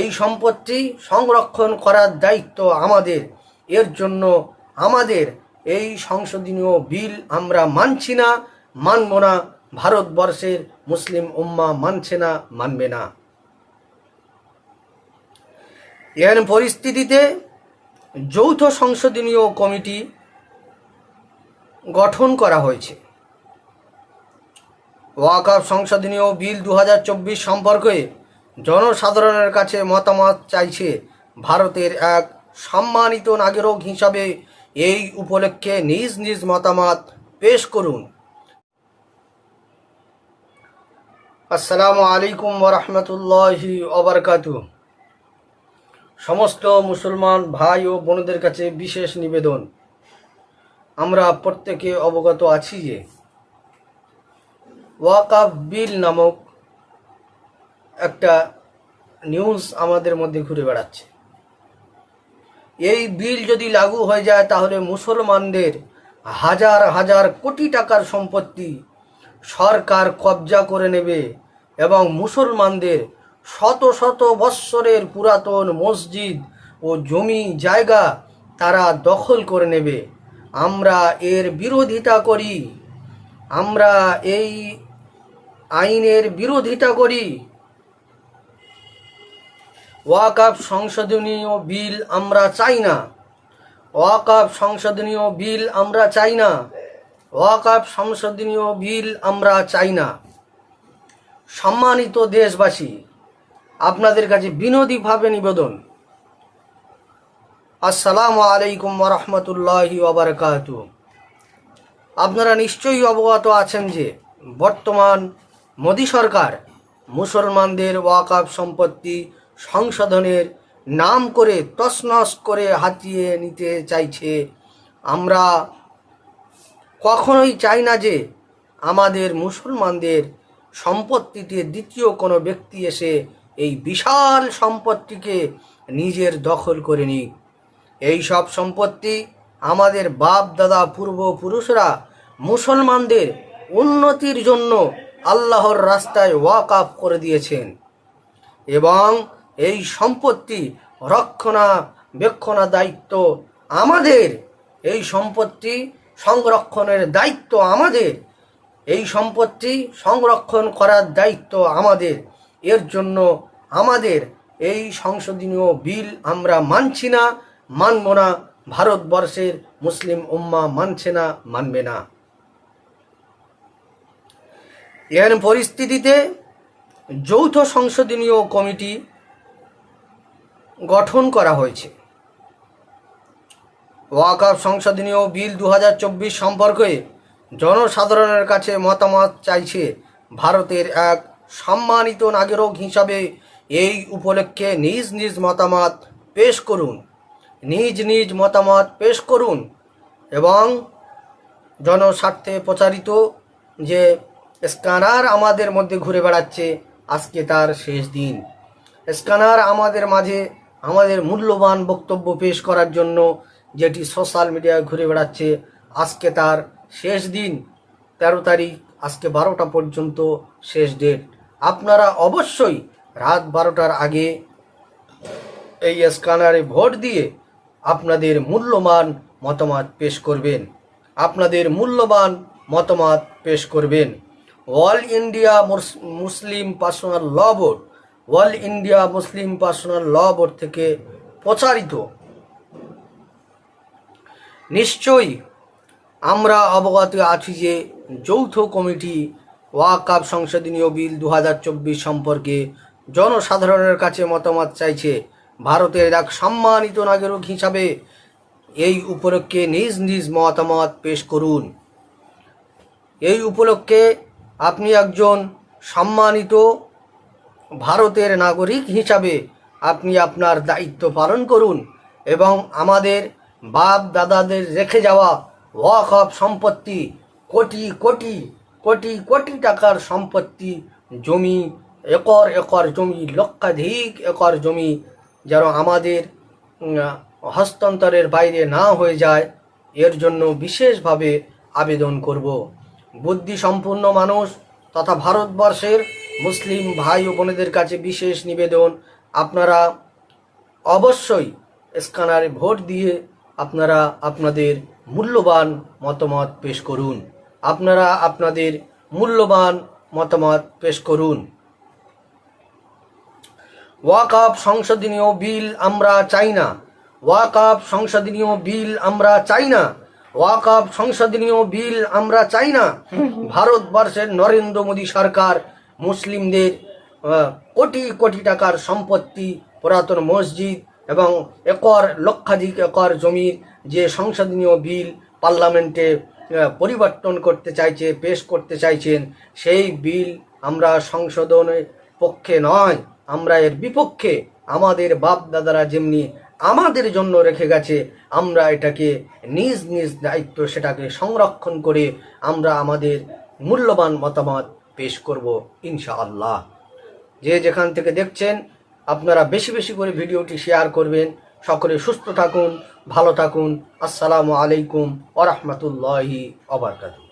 এই সম্পত্তি সংরক্ষণ করার দায়িত্ব আমাদের। এর জন্য আমাদের এই সংশোধনীয় বিল আমরা মানছি না, মানব না, ভারতবর্ষের মুসলিম উম্মা মানছে না, মানবে না। এর পরিস্থিতিতে যৌথ সংশোধনীয় কমিটি গঠন করা হয়েছে। ওয়াকাফ সংশোধনীয় বিল দু হাজার চব্বিশ সম্পর্কে জনসাধারণের কাছে মতামত চাইছে ভারতের এক সম্মানিত নাগরিক হিসাবে এই উপলক্ষে নিজ নিজ মতামত পেশ করুন। আসসালামু আলাইকুম ওরহমতুল্লাহি ওবরকাতু সমস্ত মুসলমান ভাই ও বোনদের কাছে বিশেষ নিবেদন। আমরা প্রত্যেকে অবগত আছি যে ওয়াকাফ বিল নামক একটা নিউজ আমাদের মধ্যে ঘুরে বেড়াচ্ছে। এই বিল যদি লাগু হয়ে যায়, তাহলে মুসলমানদের হাজার হাজার কোটি টাকার সম্পত্তি সরকার কবজা করে নেবে এবং মুসলমানদের শত শত বৎসরের পুরাতন মসজিদ ও জমি জায়গা তারা দখল করে নেবে। আমরা এর বিরোধিতা করি। আমরা এই আইনের বিরোধিতা করি। ওয়াকাফ সংশোধনীয় বিল আমরা চাই না। ওয়াকাফ সংশোধনীয় বিল আমরা চাই না। ওয়াকাফ সংশোধনীয় বিল আমরা চাই না। সম্মানিত দেশবাসী, আপনাদের কাছে বিনোদীভাবে নিবেদন। আসসালামু আলাইকুম রহমতুল্লাহি ওবরকাত আপনারা নিশ্চয়ই অবগত আছেন যে বর্তমান মোদী সরকার মুসলমানদের ওয়াকাফ সম্পত্তি সংশোধনের নাম করে তছনছ করে হাতিয়ে নিতে চাইছে। আমরা কখনোই চাই না যে আমাদের মুসলমানদের সম্পত্তিতে দ্বিতীয় কোনো ব্যক্তি এসে এই বিশাল সম্পত্তিকে নিজের দখল করে নিক। এই সব সম্পত্তি আমাদের বাপ, দাদা, পূর্বপুরুষরা মুসলমানদের উন্নতির জন্য আল্লাহর রাস্তায় ওয়াকাফ করে দিয়েছেন এবং এই সম্পত্তি রক্ষণাবেক্ষণা দায়িত্ব আমাদের। এই সম্পত্তি সংরক্ষণের দায়িত্ব আমাদের। এই সম্পত্তি সংরক্ষণ করার দায়িত্ব আমাদের। এর জন্য আমাদের এই সংশোধনীয় বিল আমরা মানছি না, মানব না, ভারতবর্ষের মুসলিম উম্মা মানছে না, মানবে না। এর পরিস্থিতিতে যৌথ সংশোধনীয় কমিটি গঠন করা হয়েছে। ওয়াকাফ সংশোধনীয় বিল দু হাজার চব্বিশ সম্পর্কে জনসাধারণের কাছে মতামত চাইছে ভারতের এক সম্মানিত নাগরিক হিসাবে এই উপলক্ষে নিজ নিজ মতামত পেশ করুন। নিজ নিজ মতামত পেশ করুন এবং জনস্বার্থে প্রচারিত যে স্ক্যানার আমাদের মধ্যে ঘুরে বেড়াচ্ছে, আজকে তার শেষ দিন। স্ক্যানার আমাদের মাঝে আমাদের মূল্যবান বক্তব্য পেশ করার জন্য যেটি সোশ্যাল মিডিয়ায় ঘুরে বেড়াচ্ছে, আজকে তার শেষ দিন। তেরো তারিখ, আজকে বারোটা পর্যন্ত শেষ ডেট আপনারা অবশ্যই রাত বারোটার আগে এই স্ক্যানারে ভোট দিয়ে আপনাদের মূল্যবান মতামত পেশ করবেন। আপনাদের মূল্যবান মতামত পেশ করবেন। অল ইন্ডিয়া মুসলিম পার্সোনাল ল Board All India Muslim personal ল বোর্ড থেকে প্রচারিত। নিশ্চয়ই আমরা অবগত আছি যে যৌথ কমিটি ওয়াকাব সংশোধনীয় বিল দু হাজার চব্বিশ সম্পর্কে জনসাধারণের কাছে মতামত চাইছে। ভারতের এক সম্মানিত নাগরিক হিসাবে এই উপলক্ষে নিজ নিজ মতামত পেশ করুন। এই উপলক্ষে আপনি একজন সম্মানিত ভারতের নাগরিক হিসাবে আপনি আপনার দায়িত্ব পালন করুন এবং আমাদের বাপ দাদাদের রেখে যাওয়া ওয়াক অফ সম্পত্তি, কোটি কোটি কোটি কোটি টাকার সম্পত্তি, জমি, একর একর জমি, লক্ষাধিক একর জমি যেন আমাদের হস্তান্তরের বাইরে না হয়ে যায়, এর জন্য বিশেষভাবে আবেদন করব। বুদ্ধি সম্পূর্ণ মানুষ তথা ভারতবর্ষের মুসলিম ভাই ও বোনেদের কাছে বিশেষ নিবেদন, আপনারা অবশ্যই স্ক্যানারে ভোট দিয়ে আপনারা আপনাদের মূল্যবান মতামত পেশ করুন। আপনারা আপনাদের মূল্যবান মতামত পেশ করুন। ওয়াকাপ সংশোধনীয় বিল আমরা চাই না। ওয়াকাপ সংশোধনীয় বিল আমরা চাই না। ওয়াকাপ সংশোধনীয় বিল আমরা চাই না। ভারতবর্ষের নরেন্দ্র মোদী সরকার মুসলিমদের কোটি কোটি টাকার সম্পত্তি, পুরাতন মসজিদ এবং একর, লক্ষাধিক একর জমির যে সংশোধনীয় বিল পার্লামেন্টে পরিবর্তন করতে চাইছে, পেশ করতে চাইছেন, সেই বিল আমরা সংশোধনের পক্ষে নয়, আমরা এর বিপক্ষে আমাদের বাপ দাদারা যেমনি আমাদের জন্য রেখে গেছে, আমরা এটাকে নিজ নিজ দায়িত্ব সেটাকে সংরক্ষণ করে আমরা আমাদের মূল্যবান মতামত পেশ করব ইনশাআল্লাহ। যে যেখান থেকে দেখছেন, আপনারা বেশি বেশি করে ভিডিওটি শেয়ার করবেন। সকলে সুস্থ থাকুন, ভালো থাকুন। আসসালামু আলাইকুম ওরহমতুল্লাহি অবরকাতুহ